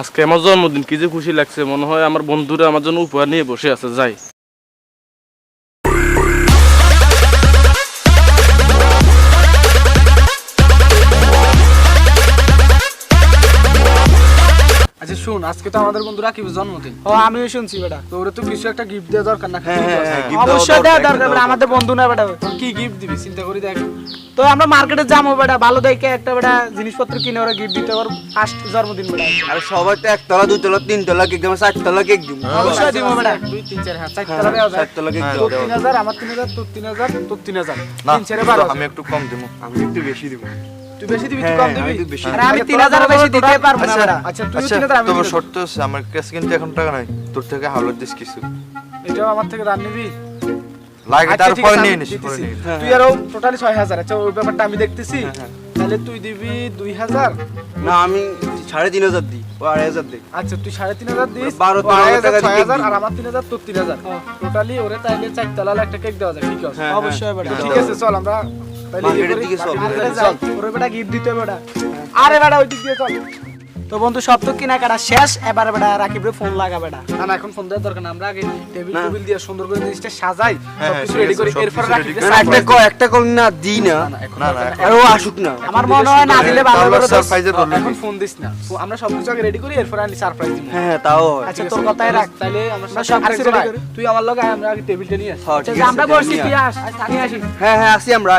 আজকে আমার জন্মদিন, কি যে খুশি লাগছে। মনে হয় আমার বন্ধুরা আমার জন্য উপহার নিয়ে বসে আছে, যাই। আচ্ছা শুন আজকে তো আমাদের বন্ধু রাকিবের জন্মদিন? ও আমিও শুনছি বেটা। তো ওরা তো কিছু একটা গিফট দেওয়া দরকার না হ্যাঁ, হ্যাঁ, হ্যাঁ, অবশ্যই দেওয়া দরকার, বেটা আমাদের বন্ধু না বেটা। কি গিফট দিবি? চিন্তা করে দেখ। তো আমরা মার্কেটে যাব বেটা ভালো দেখে একটা বেটা জিনিসপত্র কিনে ওরা গিফট দিতে পারব ফার্স্ট জন্মদিন বেটা। আর সবাই তো একতলা দুতলা তিনতলা কেক দেবো চারতলা কেক দিব। অবশ্যই দিব বেটা। দুই তিন চার হ্যাঁ চার তলা দেওয়া যায়। চারতলা কেক দেবো। তিন হাজার আমার তিন হাজার তোর তিন হাজার তোর তিন হাজার। তিন চারে বারো আমি একটু কম দেবো। আমি একটু বেশি দিব। তুই বেশি দিবি তুই হ্যাঁ, কম হ্যাঁ, আমি দিবি আর আমি তিন হাজার বেশি দিতে পারব না আচ্ছা তুই তিন হাজার আমি তোমার শর্ত আছে আমার কাছে কিন্তু এখন টাকা নাই। তোর থেকে হাওলাত দিস কিছু। এটাও আমার থেকে দাম নিবি? লাগে ঠিক তারপরে আছে, নিয়ে নিস পরে দিতেছি। নিয়ে নিস। হ্যাঁ, তুই আরও টোটালি ছয় হাজার আচ্ছা ওই ব্যাপারটা আমি দেখতেছি। হ্যাঁ, তাহলে তুই দিবি দুই হাজার? না আমি সাড়ে তিন হাজার দিই ও আচ্ছা তুই সাড়ে তিন হাজার দিস বারো টাকা আর আমার তিন হাজার তোর তিন হাজার। টোটালি ওরে তাইলে চার তলা একটা কেক দেওয়া যায় ঠিক আছে? হ্যাঁ, অবশ্যই হ্যাঁ, ঠিক আছে চল আমরা মার্কেটের দিকে চল। মার্কেটের মার্কেটে দিকে যাই চল। ওরে বেটা গিফট দিতে বেটা আরে বেটা ওই দিক দিয়ে চল। তো বন্ধু সব তো কেনাকাটা শেষ। এবার বেটা রাকিবরে ফোন লাগা বেটা। না না এখন ফোন দেওয়ার দরকার না। আমরা আগে টেবিল টেবিল দিয়ে সুন্দর করে জিনিসটা সাজাই হ্যাঁ, সবকিছু রেডি করি এরপর রাখি না, একটা কল একটা কল না দিই না। না না আর ও আসুক না। আমার মনে হয় না। দিলে ভালো দোস্ত। সারপ্রাইজের রোল এখন ফোন দিস না। আমরা সবকিছু আগে রেডি করি এরপর আমি সারপ্রাইজ দিব। হ্যাঁ হ্যাঁ তাও আচ্ছা তোর কথাই রাখ। তাহলে আমরা সব কিছু ready করি। তুই আমার লগে আমরা আগে টেবিলটা নিয়ে আসি। হ্যাঁ, আচ্ছা, আমরা বসছি তুই আস নিয়ে আসি। হ্যাঁ হ্যাঁ আসি আমরা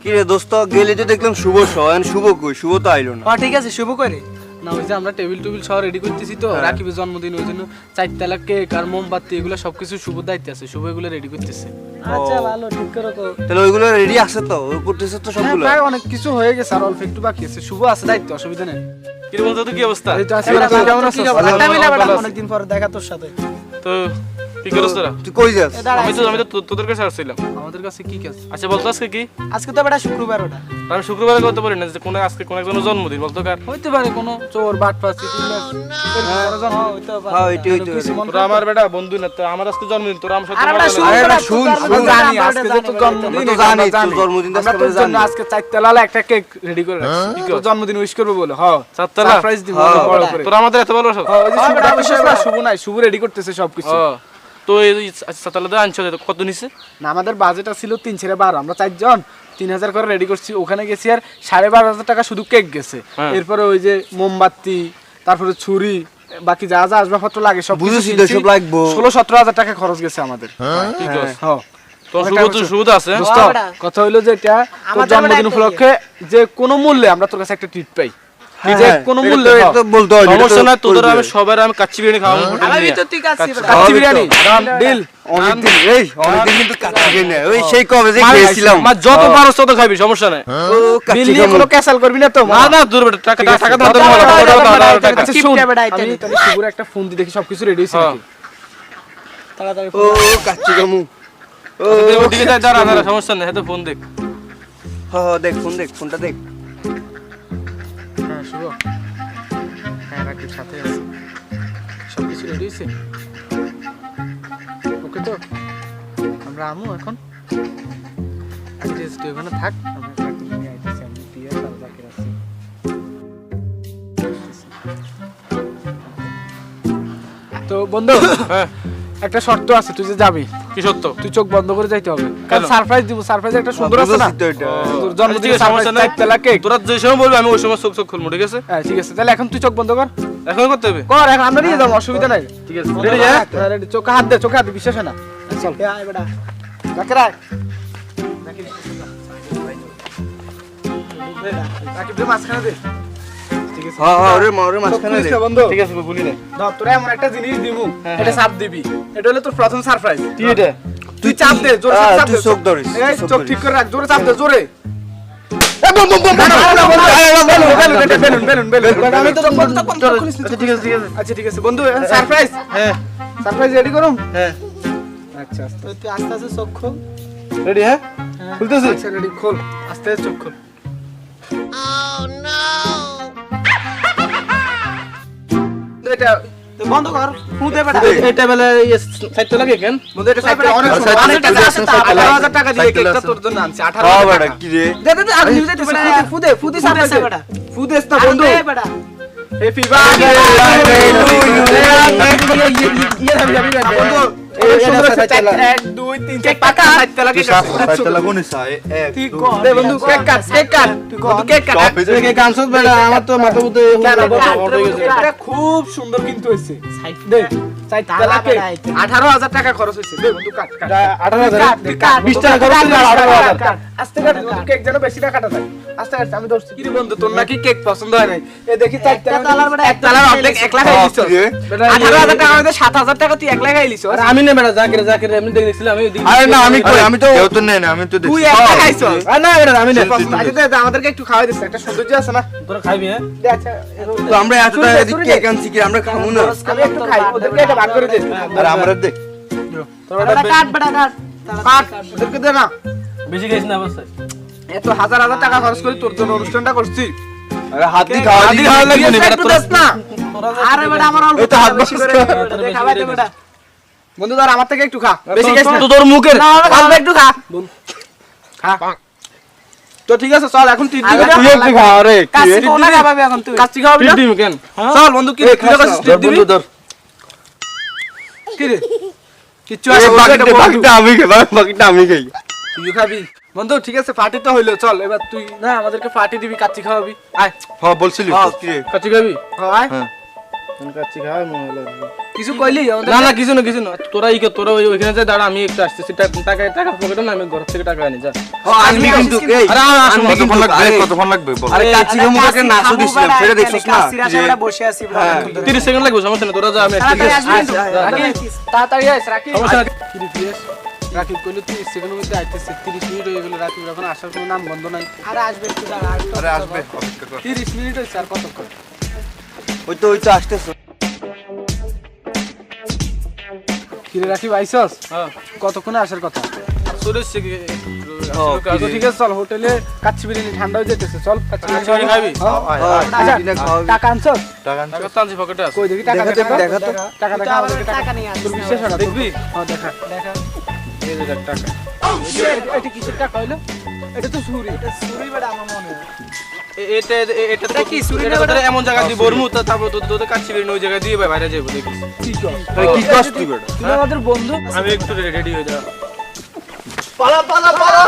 আয়। কি রে দোস্ত গেলে তো দেখলাম শুভ সয়ন শুভ কই? শুভ তো আইলো না। ঠিক আছে শুভ করে না? ওই যে আমরা টেবিল টেবিল সব রেডি করতেছি তো রাকিবের জন্মদিন ওই জন্য চারতলা কেক আর মোমবাতি এগুলো সবকিছু শুভ দায়িত্ব আছে শুভ এগুলো রেডি করতেছে। আচ্ছা ভালো ঠিক করে তো তাহলে ওইগুলো রেডি আছে তো ওই করতেছে তো হ্যাঁ, সবগুলো। প্রায় অনেক কিছু হয়ে গেছে আর অল্প একটু বাকি আছে। শুভ আছে দায়িত্ব অসুবিধা নেই। কি রে তো কি অবস্থা? এই তো আছি, কেমন আছি। অনেকদিন পর দেখা তোর সাথে। তো কি করছ তোরা তুই কই যাস? আমি তো আমি তো তো- তোদের কাছে আসছিলাম। আমাদের কাছে কি কাজ? আচ্ছা বলতো আজকে কি? আজকে তো বেটা শুক্রবার ওটা। আমি শুক্রবারে করতে পারি না যে কোনো আজকে কোনো একজনের জন্মদিন বলতো কার? হইতে পারে কোনো চোর বাট পাচ্ছি হ্যাঁ। হ্যাঁ তোরা আমার বেটা বন্ধু না তো আমার আজকে জন্মদিন তোরা আমার সাথে আরে শুন না। আরে বেটা, না, শুন, তোর জন্মদিন জানি আজকে যে জানি তোর বেটা। জন্মদিন তো জানি, তোর জন্মদিন আজকে তোর আমরা জন্য জানি। আজকে চারতলা একটা কেক রেডি করে রাখছি। তোর জন্মদিন উইশ করব বলে। হ্যাঁ চারতলা? সারপ্রাইজ দিব হ্যাঁ, বড় করে। তোরা আমাদের এত ভালোবাসো? হ্যাঁ, হ্যাঁ, শুভ নাই শুভ রেডি করতেছে সবকিছু। তো এই চাতালাতে আনছো তো কত নিছে? না আমাদের বাজেট ছিল তিন ছেড়ে বারো। আমরা চারজন তিন হাজার করে রেডি করছি। ওখানে গেছি আর সাড়ে বারো হাজার টাকা শুধু কেক গেছে। হ্যাঁ। এরপরে ওই যে মোমবাতি তারপরে ছুরি বাকি যা যা আসবাবপত্র লাগে সব বুঝেছি তো, সব লাগবো। ষোলো সতেরো হাজার টাকা খরচ গেছে আমাদের। ঠিক হ্যাঁ। কথা হইল যে এটা জন্মদিন উপলক্ষে যে কোনো মূল্যে আমরা তোর কাছে একটা ট্রিট পাই। কোনো এটা তো- মূল্যে তো বলতে হয়, সমস্যা নাই তোদের আমি সবার আমি কাচ্চি বিরিয়ানি খাওয়াবো আমি তো ঠিক আছে কাচ্চি বিরিয়ানি। ডিল অনেকদিন এই অনেকদিন কিন্তু কাচ্চি খাই ওই সেই কবে যে খেয়েছিলাম। মা যত পারো তত খাবি সমস্যা নাই। ও কাচ্চি নিয়ে কোনো ক্যাসাল করবি না তো। না না দূর বেটা টাকা দাও, শোন, আমি একটা ফোন দেখি সবকিছু রেডি হয়েছে হ্যাঁ। নাকি তাড়াতাড়ি ও কাচ্চি কামু ও ওদিকে যাই দাঁড়া দাঁড়া সমস্যা নেই হাতে ফোন দেখ ফোন দেখ ফোনটা দেখ। শুভ হ্যাঁ রাকিব সাথে আছে। সবকিছু রেডি হয়েছে? ওকে তো? আমরা আমু এখন। তুই ওখানে থাক আমরা রাকিব নিয়ে আইতেছি আমি দিয়ে তার বাকি আছি তো বন্ধু হ্যাঁ। একটা শর্ত আছে তুই যে যাবি। কি সত্য? তুই চোখ বন্ধ করে যাইতে হবে। কারণ সারপ্রাইজ দিব সারপ্রাইজ একটা সুন্দর আছে না? জন্মদিনে সমস্যা নাই। চারতলা কেক তোরা যে সময় বলবি আমি ওই সময় চোখ চোখ খুলবো ঠিক আছে? হ্যাঁ ঠিক আছে। তাহলে এখন তুই চোখ বন্ধ কর। এখন করতে হবে? কর এখন আমরা নিয়ে যাব অসুবিধা নাই। ঠিক আছে রেডি রেডি হ্যাঁ? হ্যাঁ রেডি চোখে হাত দে চোখে হাত দে বিশ্বাস হয় না। চল। এ আয় বেটা। রাখে? রাখ রাকিব দে মাঝখানে দে। ঠিক আছে হ্যাঁ হ্যাঁ ওরে মা ওরে মাঝখানে সব দে খুলিস না বন্ধু ঠিক আছে বলি না ধর তোরা এমন একটা জিনিস দিমু হ্যাঁ, এটা চাপ দিবি এটা হলো তোর প্রথম সারপ্রাইজ কি এটা তুই চাপ দে জোরে চাপ দে চোখ ধরিস, এই চোখ ঠিক করে রাখ জোরে চাপ দে জোরে বন্ধ আচ্ছা সারপ্রাইজ হ্যাঁ সারপ্রাইজ রেডি হ্যাঁ আচ্ছা আচ্ছা তুই আস্তে আস্তে চোখ খোল রেডি হ্যাঁ হ্যাঁ। আচ্ছা রেডি খোল আস্তে আস্তে চোখ খোল এটা বন্ধ কর ফুদে বেটা এটা বেলা সাইডটা লাগে কেন বন্ধু এটা সাইডে অনেক আর অনেক টাকা আছে, আছে, সাইডে আঠারো আছে। হাজার টাকা দিয়ে কেকটা। তোর জন্য আনছি আঠারো হ্যাঁ হাজার বেটা টাকা। কি রে দে দে দে আগে নিয়ে যাইতেছে, বেটা, ফুদে ফুদে ফুদে ফুদে সামনে। বেটা। ফুদেস না আরে বন্ধু বেটা হ্যাপি বার্থডে কর। দে বন্ধু আমার তো মাথা মধ্যে খুব সুন্দর কিন্তু হয়েছে। আঠারো হাজার টাকা খরচ হয়েছে। দে বন্ধু কাট কাট। আঠারো হাজার। বিশ টাকা খরচ আঠারো হাজার। আস্তে কাট কেক যেন বেশি না কাটা যায়। আস্তে কাট আমি ধরছি। কি বন্ধু তোর নাকি কেক পছন্দ হয় নাই? এ দেখি চারতলা তালার বেটা এক তালার অর্ধেক এক লাখ খাই? আঠারো হাজার টাকা মধ্যে সাত হাজার টাকা তুই এক লাখ খাই দিছস আরে আমি না বেটা জাকির জাকির আমি দেখছিলাম আমি আরে না আমি কই আমি তো কেউ তো নেই না আমি তো তুই এক লাখ খাইছস আরে না বেটা আমি না। পছন্দ আচ্ছা দে, দে, আমাদেরকে একটু খাওয়াই দিস একটা সৌন্দর্য আছে না? তোরা খাইবি হ্যাঁ? আচ্ছা তো আমরা এত টাকা দিয়ে কেক আনছি কি? আমরা খাব না? আমি একটু খাই ওদেরকে এটা ভাগ করে দে। আর আমরা দেখ বেটা কাট বেটা কাট। কাট ওদেরকে দে না। বেশি খাইছ না অবশ্যই। এত হাজার হাজার টাকা খরচ করে তোর জন্য অনুষ্ঠানটা করছি। আরে হাত দিয়ে খাওয়া দিয়ে খাওয়া লাগবে না, একটু দেস না। আরে বেটা আমার অল্প তো হাত বেশি করে দে, বেটা। বন্ধু ধর আমার থেকে একটু খা। বেশি খাইস না। তোর মুখের। অল্প একটু খা। খা। তো ঠিক আছে চল এখন তুই দিবি তুই একটু খা আরে। কাছে কোনা খাওয়াবি এখন তুই। কাচ্চি খাওয়াবি না? দিবি কেন? চল বন্ধু কি রে, কি রে করছিস? ধর দিবি? বন্ধু ধর। কি রে? কিচ্ছু এই আসে বলবে, বাকিটা এটা বন্ধু। বাকিটা আমি খাই বাকিটা আমি খাই। তুইও খাবি। বন্ধু ঠিক আছে পার্টি তো হইল চল এবার তুই না আমাদেরকে পার্টি দিবি কাচ্চি খাওয়াবি আয়। হ্যাঁ বলছিলি কাচ্চি খাবি? আয়। হ্যাঁ। কাচ্চি খাওয়াই মনে হলো কিছু কইলি? না না কিছু না কিছু না। তোরা এই তোরা ওই- ওইখানে যা দাঁড়া আমি একটু আসতেছি। টাকা টাকা টাকা পকেটে না আমি ঘর থেকে টাকা আনি যা। আনবি কিন্তু এই। আরে লাগবে লাগবে আরে কাচ্চি দিছিলাম দেখছিস না বসে আছি। হ্যাঁ। সেকেন্ড লাগবে সমস্যা নেই তোরা যা আমি আসতেছি তাড়াতাড়ি সমস্যা কি রাকিব কইলো 30 সেকেন্ডের মধ্যে আইতেছে 30 মিনিট হয়ে গেল রাকিব এখন আসার কোনো নাম বন্ধ নাই আরে আসবে একটু দাঁড়া, আরে আসবে কর 30 মিনিট হইছে আর কতক্ষণ ওই তো ওই তো আসতেছে কি রে রাকিব আইছস হ্যাঁ কতক্ষণে আসার কথা সুরেশ ঠিক আছে চল হোটেলে কাচ্চি বিরিয়ানি ঠান্ডা হয়ে যেতেছে চল কাচ্চি বিরিয়ানি খাবি? হ্যাঁ। হ্যাঁ। আচ্ছা। টাকা আনছস টাকা আনছো? টাকা পকেটে আছে কই দেখি টাকা দেখা তো, দেখা দেখা তো। টাকা দেখা আবার আমাদেরকে টাকা টাকা নিয়ে আসিস তোর বিশ্বাস দেখবি হ্যাঁ দেখা দেখা। টাকা। এটা- এটা কিসের টাকা হইল? এটা তো সুরি এটা চুরি বেটা আমার মনে এটা এটা তো কি, চুরি না বেটা? এমন জায়গা দিয়ে বরমু তো তারপর তো তোদের ওই জায়গায় দিয়ে বাইরে যাব দেখিস কি কষ্ট তুই বেটা আমাদের বন্ধু? আমি একটু রেডি হয়ে যাব। পালা পালা পালা!